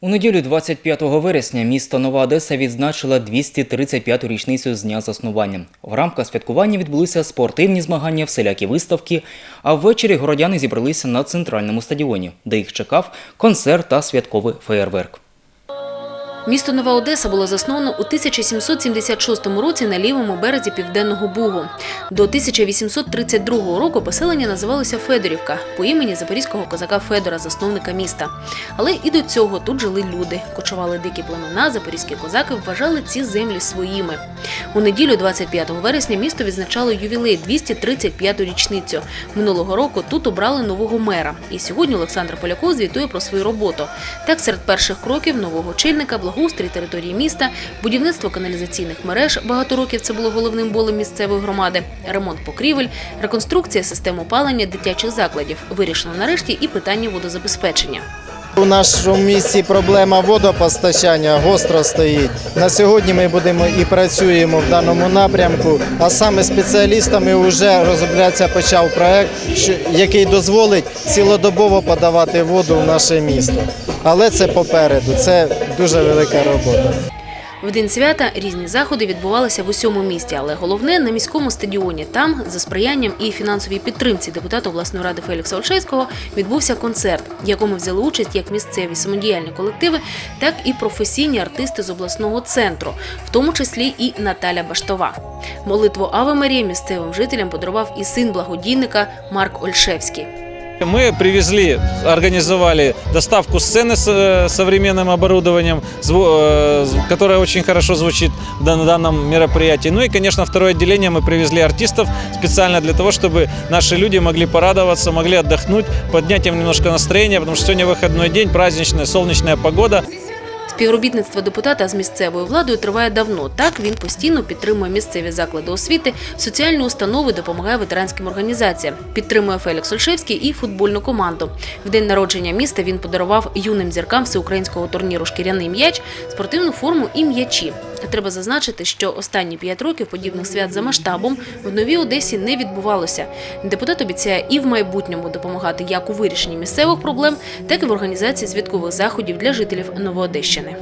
У неділю 25 вересня місто Нова Одеса відзначила 235-ту річницю з дня заснування. В рамках святкування відбулися спортивні змагання, всілякі виставки, а ввечері городяни зібралися на центральному стадіоні, де їх чекав концерт та святковий феєрверк. Місто Нова Одеса було засновано у 1776 році на лівому березі Південного Бугу. До 1832 року поселення називалося Федорівка по імені запорізького козака Федора, засновника міста. Але і до цього тут жили люди. Кочували дикі племена, запорізькі козаки вважали ці землі своїми. У неділю 25 вересня місто відзначало ювілей 235-ту річницю. Минулого року тут обрали нового мера. І сьогодні Олександр Поляков звітує про свою роботу. Так, серед перших кроків нового чільника, благоустрій території міста, будівництво каналізаційних мереж багато років це було головним болем місцевої громади, ремонт покрівель, реконструкція систем опалення дитячих закладів. Вирішено нарешті і питання водозабезпечення. У нашому місті проблема водопостачання гостро стоїть. На сьогодні ми будемо і працюємо в даному напрямку, а саме спеціалістами вже розробляться почав проект, який дозволить цілодобово подавати воду в наше місто. Але це попереду, це дуже велика робота. В день свята різні заходи відбувалися в усьому місті, але головне на міському стадіоні. Там, за сприянням і фінансовій підтримці депутата обласної ради Фелікса Ольшевського, відбувся концерт, в якому взяли участь як місцеві самодіяльні колективи, так і професійні артисти з обласного центру, в тому числі і Наталя Баштова. Молитву Аве Марія місцевим жителям подарував і син благодійника Марк Ольшевський. Мы привезли, организовали доставку сцены с э, современным оборудованием, э, которое очень хорошо звучит дан- данном мероприятии. Ну и, конечно, второе отделение мы привезли артистов специально для того, чтобы наши люди могли порадоваться, могли отдохнуть, поднять им немножко настроение, потому что сегодня выходной день, праздничная, солнечная погода. Співробітництво депутата з місцевою владою триває давно. Так він постійно підтримує місцеві заклади освіти, соціальні установи, допомагає ветеранським організаціям. Підтримує Фелікс Ольшевський і футбольну команду. В день народження міста він подарував юним зіркам всеукраїнського турніру Шкіряний м'яч, спортивну форму і м'ячі. Треба зазначити, що останні п'ять років подібних свят за масштабом в новій Одесі не відбувалося. Депутат обіцяє і в майбутньому допомагати як у вирішенні місцевих проблем, так і в організації святкових заходів для жителів Новоодещини.